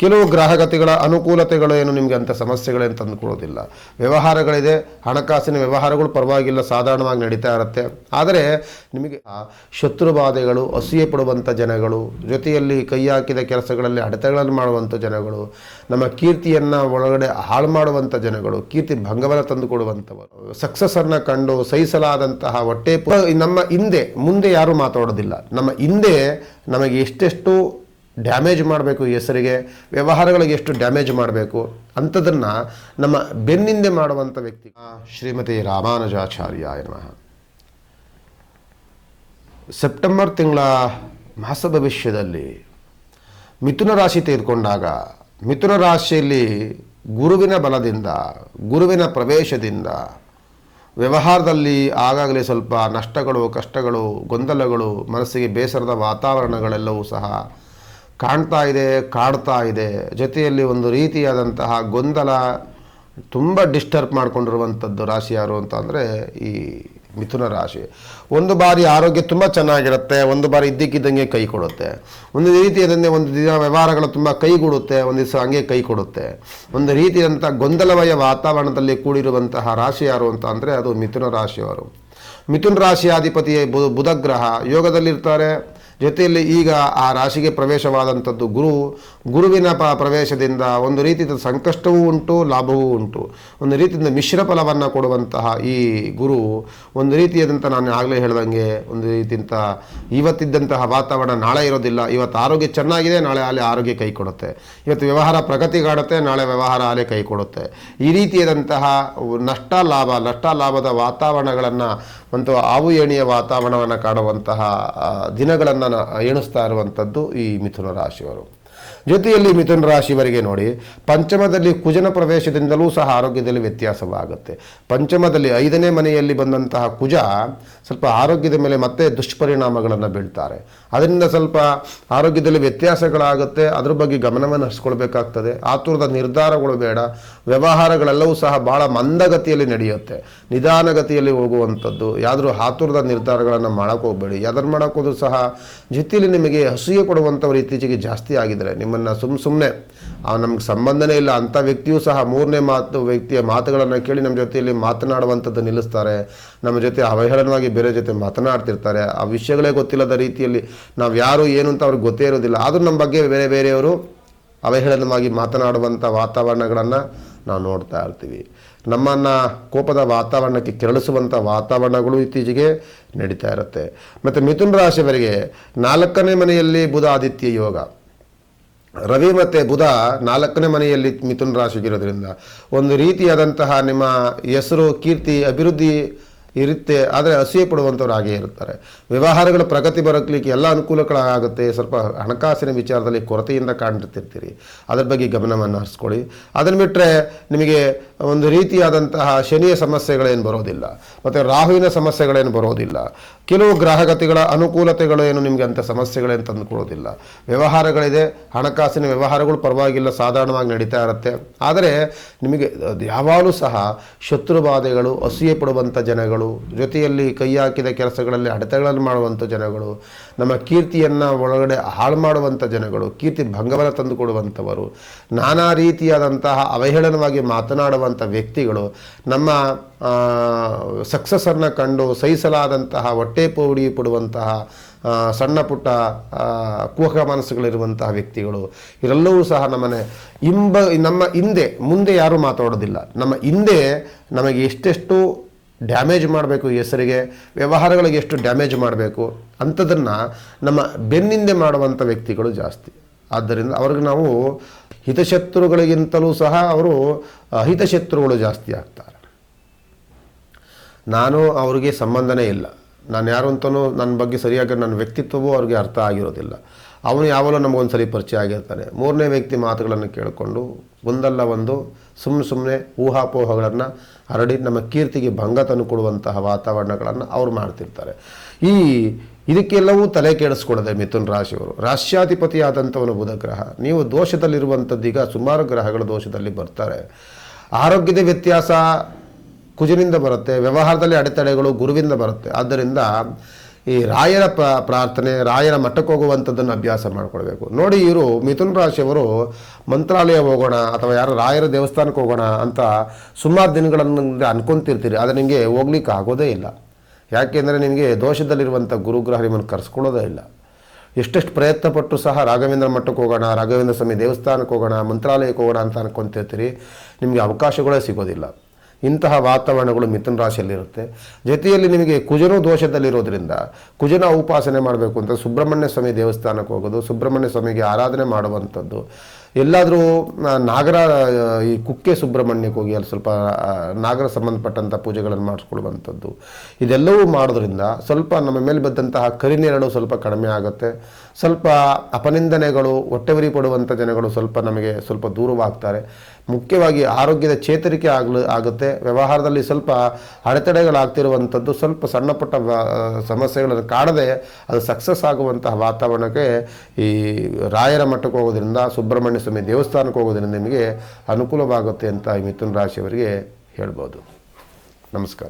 ಕೆಲವು ಗ್ರಾಹಕತೆಗಳ ಅನುಕೂಲತೆಗಳು ಏನು ನಿಮಗೆ ಅಂಥ ಸಮಸ್ಯೆಗಳೇನು ತಂದುಕೊಡೋದಿಲ್ಲ ವ್ಯವಹಾರಗಳಿದೆ, ಹಣಕಾಸಿನ ವ್ಯವಹಾರಗಳು ಪರವಾಗಿಲ್ಲ, ಸಾಧಾರಣವಾಗಿ ನಡೀತಾ ಇರುತ್ತೆ. ಆದರೆ ನಿಮಗೆ ಶತ್ರು ಬಾಧೆಗಳು ಅಸೂಯೆ ಪಡುವಂಥ ಜನಗಳು, ಜೊತೆಯಲ್ಲಿ ಕೈ ಹಾಕಿದ ಕೆಲಸಗಳಲ್ಲಿ ಅಡೆತಗಳನ್ನು ಮಾಡುವಂಥ ಜನಗಳು, ನಮ್ಮ ಕೀರ್ತಿಯನ್ನು ಒಳಗಡೆ ಹಾಳು ಮಾಡುವಂಥ ಜನಗಳು, ಕೀರ್ತಿ ಭಂಗವನ್ನು ತಂದುಕೊಡುವಂಥವರು ಸಕ್ಸಸ್ಸನ್ನು ಕಂಡು ಸಹಿಸಲಾದಂತಹ ಹೊಟ್ಟೆ ನಮ್ಮ ಹಿಂದೆ, ಮುಂದೆ ಯಾರೂ ಮಾತಾಡೋದಿಲ್ಲ. ನಮ್ಮ ಹಿಂದೆ ನಮಗೆ ಎಷ್ಟೆಷ್ಟು ಡ್ಯಾಮೇಜ್ ಮಾಡಬೇಕು ಹೆಸರಿಗೆ, ವ್ಯವಹಾರಗಳಿಗೆ ಎಷ್ಟು ಡ್ಯಾಮೇಜ್ ಮಾಡಬೇಕು ಅಂಥದನ್ನು ನಮ್ಮ ಬೆನ್ನಿಂದೆ ಮಾಡುವಂಥ ವ್ಯಕ್ತಿ. ಶ್ರೀಮತಿ ರಾಮಾನುಜಾಚಾರ್ಯ ನಮಃ. ಸೆಪ್ಟೆಂಬರ್ ತಿಂಗಳ ಮಾಸ ಭವಿಷ್ಯದಲ್ಲಿ ಮಿಥುನ ರಾಶಿ ತೆಗೆದುಕೊಂಡಾಗ ಮಿಥುನ ರಾಶಿಯಲ್ಲಿ ಗುರುವಿನ ಬಲದಿಂದ, ಗುರುವಿನ ಪ್ರವೇಶದಿಂದ, ವ್ಯವಹಾರದಲ್ಲಿ ಆಗಾಗಲೇ ಸ್ವಲ್ಪ ನಷ್ಟಗಳು, ಕಷ್ಟಗಳು, ಗೊಂದಲಗಳು, ಮನಸ್ಸಿಗೆ ಬೇಸರದ ವಾತಾವರಣಗಳೆಲ್ಲವೂ ಸಹ ಕಾಣ್ತಾ ಇದೆ, ಕಾಡ್ತಾ ಇದೆ. ಜೊತೆಯಲ್ಲಿ ಒಂದು ರೀತಿಯಾದಂತಹ ಗೊಂದಲ ತುಂಬ ಡಿಸ್ಟರ್ಬ್ ಮಾಡಿಕೊಂಡಿರುವಂಥದ್ದು ರಾಶಿ ಯಾರು ಅಂತ ಅಂದರೆ ಈ ಮಿಥುನ ರಾಶಿ. ಒಂದು ಬಾರಿ ಆರೋಗ್ಯ ತುಂಬ ಚೆನ್ನಾಗಿರುತ್ತೆ, ಒಂದು ಬಾರಿ ಇದ್ದಕ್ಕಿದ್ದಂಗೆ ಕೈ ಕೊಡುತ್ತೆ. ಒಂದು ರೀತಿಯಾದಂತೆ ಒಂದು ದಿನ ವ್ಯವಹಾರಗಳು ತುಂಬ ಕೈಗೂಡುತ್ತೆ, ಒಂದು ದಿವಸ ಹಂಗೆ ಕೈ ಕೊಡುತ್ತೆ. ಒಂದು ರೀತಿಯಾದಂಥ ಗೊಂದಲಮಯ ವಾತಾವರಣದಲ್ಲಿ ಕೂಡಿರುವಂತಹ ರಾಶಿ ಯಾರು ಅಂತ ಅಂದರೆ ಅದು ಮಿಥುನ ರಾಶಿಯವರು. ಮಿಥುನ ರಾಶಿಯಾಧಿಪತಿ ಬುಧ ಬುಧಗ್ರಹ ಯೋಗದಲ್ಲಿರ್ತಾರೆ. ಜೊತೆಯಲ್ಲಿ ಈಗ ಆ ರಾಶಿಗೆ ಪ್ರವೇಶವಾದಂಥದ್ದು ಗುರು. ಗುರುವಿನ ಪ ಪ್ರವೇಶದಿಂದ ಒಂದು ರೀತಿಯ ಸಂಕಷ್ಟವೂ ಉಂಟು, ಲಾಭವೂ ಉಂಟು. ಒಂದು ರೀತಿಯಿಂದ ಮಿಶ್ರ ಫಲವನ್ನು ಕೊಡುವಂತಹ ಈ ಗುರು, ಒಂದು ರೀತಿಯಾದಂಥ ನಾನು ಆಗಲೇ ಹೇಳ್ದಂಗೆ ಒಂದು ರೀತಿಯಿಂದ ಇವತ್ತಿದ್ದಂತಹ ವಾತಾವರಣ ನಾಳೆ ಇರೋದಿಲ್ಲ. ಇವತ್ತು ಆರೋಗ್ಯ ಚೆನ್ನಾಗಿದೆ, ನಾಳೆ ಅಲ್ಲಿ ಆರೋಗ್ಯ ಕೈ ಕೊಡುತ್ತೆ. ಇವತ್ತು ವ್ಯವಹಾರ ಪ್ರಗತಿಗಾಡುತ್ತೆ, ನಾಳೆ ವ್ಯವಹಾರ ಅಲೆ ಕೈ ಕೊಡುತ್ತೆ. ಈ ರೀತಿಯಾದಂತಹ ನಷ್ಟ, ಲಾಭ, ನಷ್ಟ, ಲಾಭದ ವಾತಾವರಣಗಳನ್ನು ಒಂದು ಆವು ಏಣಿಯ ವಾತಾವರಣವನ್ನು ಕಾಡುವಂತಹ ದಿನಗಳನ್ನು ಎಣಿಸ್ತಾ ಇರುವಂಥದ್ದು ಈ ಮಿಥುನ ರಾಶಿಯವರು. ಜೊತೆಯಲ್ಲಿ ಮಿಥುನ ರಾಶಿಯವರಿಗೆ ನೋಡಿ, ಪಂಚಮದಲ್ಲಿ ಕುಜನ ಪ್ರವೇಶದಿಂದಲೂ ಸಹ ಆರೋಗ್ಯದಲ್ಲಿ ವ್ಯತ್ಯಾಸವಾಗುತ್ತೆ. ಪಂಚಮದಲ್ಲಿ ಐದನೇ ಮನೆಯಲ್ಲಿ ಬಂದಂತಹ ಕುಜ ಸ್ವಲ್ಪ ಆರೋಗ್ಯದ ಮೇಲೆ ಮತ್ತೆ ದುಷ್ಪರಿಣಾಮಗಳನ್ನು ಬೀಳ್ತಾರೆ. ಅದರಿಂದ ಸ್ವಲ್ಪ ಆರೋಗ್ಯದಲ್ಲಿ ವ್ಯತ್ಯಾಸಗಳಾಗುತ್ತೆ, ಅದ್ರ ಬಗ್ಗೆ ಗಮನವನ್ನು ಹರಿಸ್ಕೊಳ್ಬೇಕಾಗ್ತದೆ. ಆತುರದ ನಿರ್ಧಾರಗಳು ಬೇಡ, ವ್ಯವಹಾರಗಳೆಲ್ಲವೂ ಸಹ ಭಾಳ ಮಂದಗತಿಯಲ್ಲಿ ನಡೆಯುತ್ತೆ. ನಿಧಾನಗತಿಯಲ್ಲಿ ಹೋಗುವಂಥದ್ದು ಯಾದರೂ ಆತುರದ ನಿರ್ಧಾರಗಳನ್ನು ಮಾಡೋಕೆ ಹೋಗಬೇಡಿ. ಯಾವ್ದಾರು ಮಾಡೋಕೆ ಸಹ ಜೊತೆಯಲ್ಲಿ ನಿಮಗೆ ಹಸುಗೆ ಕೊಡುವಂಥವ್ರು ಇತ್ತೀಚೆಗೆ ಜಾಸ್ತಿ ಆಗಿದ್ದಾರೆ. ನಿಮ್ಮನ್ನು ಸುಮ್ಮ ಸುಮ್ಮನೆ ನಮ್ಗೆ ಸಂಬಂಧನೇ ಇಲ್ಲ, ಅಂಥ ವ್ಯಕ್ತಿಯೂ ಸಹ ಮೂರನೇ ಮಾತು, ವ್ಯಕ್ತಿಯ ಮಾತುಗಳನ್ನು ಕೇಳಿ ನಮ್ಮ ಜೊತೆಯಲ್ಲಿ ಮಾತನಾಡುವಂಥದ್ದು ನಿಲ್ಲಿಸ್ತಾರೆ. ನಮ್ಮ ಜೊತೆ ಅವಹೇಳನವಾಗಿ ಬೇರೆ ಜೊತೆ ಮಾತನಾಡ್ತಿರ್ತಾರೆ. ಆ ವಿಷಯಗಳೇ ಗೊತ್ತಿಲ್ಲದ ರೀತಿಯಲ್ಲಿ ನಾವು ಯಾರು, ಏನು ಅಂತ ಅವ್ರಿಗೆ ಗೊತ್ತೇ ಇರೋದಿಲ್ಲ ಆದರೂ ನಮ್ಮ ಬಗ್ಗೆ ಬೇರೆ ಬೇರೆಯವರು ಅವಹೇಳನವಾಗಿ ಮಾತನಾಡುವಂಥ ವಾತಾವರಣಗಳನ್ನು ನಾವು ನೋಡ್ತಾ ಇರ್ತೀವಿ. ನಮ್ಮನ್ನು ಕೋಪದ ವಾತಾವರಣಕ್ಕೆ ಕೆರಳಿಸುವಂಥ ವಾತಾವರಣಗಳು ಇತ್ತೀಚೆಗೆ ನಡೀತಾ ಇರುತ್ತೆ. ಮತ್ತು ಮಿಥುನ ರಾಶಿಯವರಿಗೆ ನಾಲ್ಕನೇ ಮನೆಯಲ್ಲಿ ಬುಧ ಆದಿತ್ಯ ಯೋಗ. ರವಿ ಮತ್ತು ಬುಧ ನಾಲ್ಕನೇ ಮನೆಯಲ್ಲಿ ಮಿಥುನ ರಾಶಿಗಿರೋದ್ರಿಂದ ಒಂದು ರೀತಿಯಾದಂತಹ ನಿಮ್ಮ ಹೆಸರು ಕೀರ್ತಿ ಅಭಿವೃದ್ಧಿ ಇರುತ್ತೆ. ಆದರೆ ಅಸೂಯೆ ಪಡುವಂಥವ್ರು ಹಾಗೇ ಇರ್ತಾರೆ. ವ್ಯವಹಾರಗಳ ಪ್ರಗತಿ ಬರಕ್ಲಿಕ್ಕೆ ಎಲ್ಲ ಅನುಕೂಲಗಳಾಗುತ್ತೆ ಸ್ವಲ್ಪ ಹಣಕಾಸಿನ ವಿಚಾರದಲ್ಲಿ ಕೊರತೆಯಿಂದ ಕಾಣ್ತಿರ್ತೀರಿ. ಅದ್ರ ಬಗ್ಗೆ ಗಮನವನ್ನು ಹರಿಸ್ಕೊಳ್ಳಿ. ಅದನ್ನು ಬಿಟ್ಟರೆ ನಿಮಗೆ ಒಂದು ರೀತಿಯಾದಂತಹ ಶನಿಯ ಸಮಸ್ಯೆಗಳೇನು ಬರೋದಿಲ್ಲ. ಮತ್ತು ರಾಹುವಿನ ಸಮಸ್ಯೆಗಳೇನು ಬರೋದಿಲ್ಲ. ಕೆಲವು ಗ್ರಹಗತಿಗಳ ಅನುಕೂಲತೆಗಳು ಏನು ನಿಮಗೆ ಅಂಥ ಸಮಸ್ಯೆಗಳೇನು ತಂದುಕೊಡೋದಿಲ್ಲ ವ್ಯವಹಾರಗಳಿದೆ. ಹಣಕಾಸಿನ ವ್ಯವಹಾರಗಳು ಪರವಾಗಿಲ್ಲ. ಸಾಧಾರಣವಾಗಿ ನಡೀತಾ ಇರುತ್ತೆ. ಆದರೆ ನಿಮಗೆ ಯಾವಾಗಲೂ ಸಹ ಶತ್ರು ಬಾಧೆಗಳು ಅಸೂಯೆ ಪಡುವಂಥ ಜನಗಳು ಜೊತೆಯಲ್ಲಿ ಕೈ ಹಾಕಿದ ಕೆಲಸಗಳಲ್ಲಿ ಅಡೆತಗಳನ್ನು ಮಾಡುವಂಥ ಜನಗಳು, ನಮ್ಮ ಕೀರ್ತಿಯನ್ನು ಒಳಗಡೆ ಹಾಳು ಮಾಡುವಂಥ ಜನಗಳು, ಕೀರ್ತಿ ಭಂಗವನ್ನು ತಂದುಕೊಡುವಂಥವರು, ನಾನಾ ರೀತಿಯಾದಂತಹ ಅವಹೇಳನವಾಗಿ ಮಾತನಾಡುವಂಥ ವ್ಯಕ್ತಿಗಳು, ನಮ್ಮ ಸಕ್ಸಸ್ಸನ್ನು ಕಂಡು ಸಹಿಸಲಾದಂತಹ ಹೊಟ್ಟೆ ಪೌಡಿ ಪಡುವಂತಹ ಸಣ್ಣ ಪುಟ್ಟ ಕುಹಕ ಮನಸ್ಸುಗಳಿರುವಂತಹ ವ್ಯಕ್ತಿಗಳು ಇವರೆಲ್ಲವೂ ಸಹ ನಮ್ಮನೆ ಇಂಬ, ನಮ್ಮ ಹಿಂದೆ, ಮುಂದೆ ಯಾರೂ ಮಾತಾಡೋದಿಲ್ಲ. ನಮ್ಮ ಹಿಂದೆ ನಮಗೆ ಎಷ್ಟೆಷ್ಟು ಡ್ಯಾಮೇಜ್ ಮಾಡಬೇಕು ಹೆಸರಿಗೆ, ವ್ಯವಹಾರಗಳಿಗೆ ಎಷ್ಟು ಡ್ಯಾಮೇಜ್ ಮಾಡಬೇಕು ಅಂಥದನ್ನು ನಮ್ಮ ಬೆನ್ನಿಂದೆ ಮಾಡುವಂಥ ವ್ಯಕ್ತಿಗಳು ಜಾಸ್ತಿ. ಆದ್ದರಿಂದ ಅವ್ರಿಗೆ ನಾವು ಹಿತಶತ್ರುಗಳಿಗಿಂತಲೂ ಸಹ ಅವರು ಅಹಿತಶತ್ರುಗಳು ಜಾಸ್ತಿ ಆಗ್ತಾರೆ. ನಾನು ಅವರಿಗೆ ಸಂಬಂಧನೇ ಇಲ್ಲ. ನಾನು ಯಾರು ಅಂತಲೂ ನನ್ನ ಬಗ್ಗೆ ಸರಿಯಾಗಿ ನನ್ನ ವ್ಯಕ್ತಿತ್ವವೂ ಅವ್ರಿಗೆ ಅರ್ಥ ಆಗಿರೋದಿಲ್ಲ. ಅವನು ಯಾವಾಗಲೂ ನಮಗೊಂದು ಸರಿ ಪರಿಚಯ ಆಗಿರ್ತಾನೆ. ಮೂರನೇ ವ್ಯಕ್ತಿ ಮಾತುಗಳನ್ನು ಕೇಳಿಕೊಂಡು ಒಂದಲ್ಲ ಒಂದು ಸುಮ್ಮನೆ ಸುಮ್ಮನೆ ಊಹಾಪೋಹಗಳನ್ನು ಹರಡಿ ನಮ್ಮ ಕೀರ್ತಿಗೆ ಭಂಗ ತಂದುಕೊಡುವಂತಹ ವಾತಾವರಣಗಳನ್ನು ಅವರು ಮಾಡ್ತಿರ್ತಾರೆ. ಈ ಇದಕ್ಕೆಲ್ಲವೂ ತಲೆ ಕೆಡಿಸ್ಕೊಡದೆ ಮಿಥುನ್ ರಾಶಿಯವರು. ರಾಶ್ಯಾಧಿಪತಿ ಆದಂಥವನು ಬುಧ ಗ್ರಹ ನೀವು ದೋಷದಲ್ಲಿರುವಂಥದ್ದೀಗ ಸುಮಾರು ಗ್ರಹಗಳು ದೋಷದಲ್ಲಿ ಬರ್ತಾರೆ. ಆರೋಗ್ಯದ ವ್ಯತ್ಯಾಸ ಕುಜಿನಿಂದ ಬರುತ್ತೆ, ವ್ಯವಹಾರದಲ್ಲಿ ಅಡೆತಡೆಗಳು ಗುರುವಿಂದ ಬರುತ್ತೆ. ಆದ್ದರಿಂದ ಈ ರಾಯರ ಪ್ರಾರ್ಥನೆ, ರಾಯರ ಮಠಕ್ಕೆ ಹೋಗುವಂಥದ್ದನ್ನು ಅಭ್ಯಾಸ ಮಾಡಿಕೊಡ್ಬೇಕು ನೋಡಿ ಇವರು ಮಿಥುನ್ ರಾಶಿಯವರು ಮಂತ್ರಾಲಯ ಹೋಗೋಣ ಅಥವಾ ಯಾರು ರಾಯರ ದೇವಸ್ಥಾನಕ್ಕೆ ಹೋಗೋಣ ಅಂತ ಸುಮಾರು ದಿನಗಳನ್ನು ಅನ್ಕೊಂತಿರ್ತೀರಿ. ಆದರೆ ನಿಮಗೆ ಹೋಗ್ಲಿಕ್ಕೆ ಆಗೋದೇ ಇಲ್ಲ. ಯಾಕೆಂದರೆ ನಿಮಗೆ ದೋಷದಲ್ಲಿರುವಂಥ ಗುರುಗ್ರಹ ನಿಮ್ಮನ್ನು ಕರೆಸ್ಕೊಳ್ಳೋದೇ ಇಲ್ಲ. ಎಷ್ಟೆಷ್ಟು ಪ್ರಯತ್ನ ಪಟ್ಟು ಸಹ ರಾಘವೇಂದ್ರ ಮಠಕ್ಕೆ ಹೋಗೋಣ, ರಾಘವೇಂದ್ರ ಸ್ವಾಮಿ ದೇವಸ್ಥಾನಕ್ಕೆ ಹೋಗೋಣ, ಮಂತ್ರಾಲಯಕ್ಕೆ ಹೋಗೋಣ ಅಂತ ಅನ್ಕೊಂತಿರ್ತೀರಿ. ನಿಮಗೆ ಅವಕಾಶಗಳೇ ಸಿಗೋದಿಲ್ಲ. ಇಂತಹ ವಾತಾವರಣಗಳು ಮಿಥುನ ರಾಶಿಯಲ್ಲಿರುತ್ತೆ. ಜೊತೆಯಲ್ಲಿ ನಿಮಗೆ ಕುಜನು ದೋಷದಲ್ಲಿರೋದ್ರಿಂದ ಕುಜನ ಉಪಾಸನೆ ಮಾಡಬೇಕು ಅಂತ ಸುಬ್ರಹ್ಮಣ್ಯ ಸ್ವಾಮಿ ದೇವಸ್ಥಾನಕ್ಕೆ ಹೋಗೋದು, ಸುಬ್ರಹ್ಮಣ್ಯ ಸ್ವಾಮಿಗೆ ಆರಾಧನೆ ಮಾಡುವಂಥದ್ದು. ಎಲ್ಲಾದರೂ ನಾಗರ, ಈ ಕುಕ್ಕೆ ಸುಬ್ರಹ್ಮಣ್ಯಕ್ಕೆ ಹೋಗಿ ಅಲ್ಲಿ ಸ್ವಲ್ಪ ನಾಗರ ಸಂಬಂಧಪಟ್ಟಂಥ ಪೂಜೆಗಳನ್ನು ಮಾಡಿಸ್ಕೊಳ್ಳುವಂಥದ್ದು. ಇದೆಲ್ಲವೂ ಮಾಡೋದ್ರಿಂದ ಸ್ವಲ್ಪ ನಮ್ಮ ಮೇಲೆ ಬಂದಂತಹ ಕರಿನೆರಳು ಸ್ವಲ್ಪ ಕಡಿಮೆ ಆಗುತ್ತೆ. ಸ್ವಲ್ಪ ಅಪನಿಂದನೆಗಳು ಹೊಟ್ಟೆವರಿ ಪಡುವಂಥ ಜನಗಳು ಸ್ವಲ್ಪ ನಮಗೆ ಸ್ವಲ್ಪ ದೂರವಾಗ್ತಾರೆ. ಮುಖ್ಯವಾಗಿ ಆರೋಗ್ಯದ ಚೇತರಿಕೆ ಆಗಲು, ಆಗುತ್ತೆ. ವ್ಯವಹಾರದಲ್ಲಿ ಸ್ವಲ್ಪ ಅಡೆತಡೆಗಳಾಗ್ತಿರುವಂಥದ್ದು, ಸ್ವಲ್ಪ ಸಣ್ಣ ಪುಟ್ಟ ವ- ಸಮಸ್ಯೆಗಳನ್ನು ಕಾಡದೆ ಅದು ಸಕ್ಸಸ್ ಆಗುವಂತಹ ವಾತಾವರಣಕ್ಕೆ ಈ ರಾಯರ ಮಠಕ್ಕೆ ಹೋಗೋದ್ರಿಂದ, ಸುಬ್ರಹ್ಮಣ್ಯ ಸ್ವಾಮಿ ದೇವಸ್ಥಾನಕ್ಕೆ ಹೋಗೋದ್ರಿಂದ ನಿಮಗೆ ಅನುಕೂಲವಾಗುತ್ತೆ ಅಂತ ಈ ಮಿಥುನ ರಾಶಿಯವರಿಗೆ ಹೇಳ್ಬೋದು. ನಮಸ್ಕಾರ.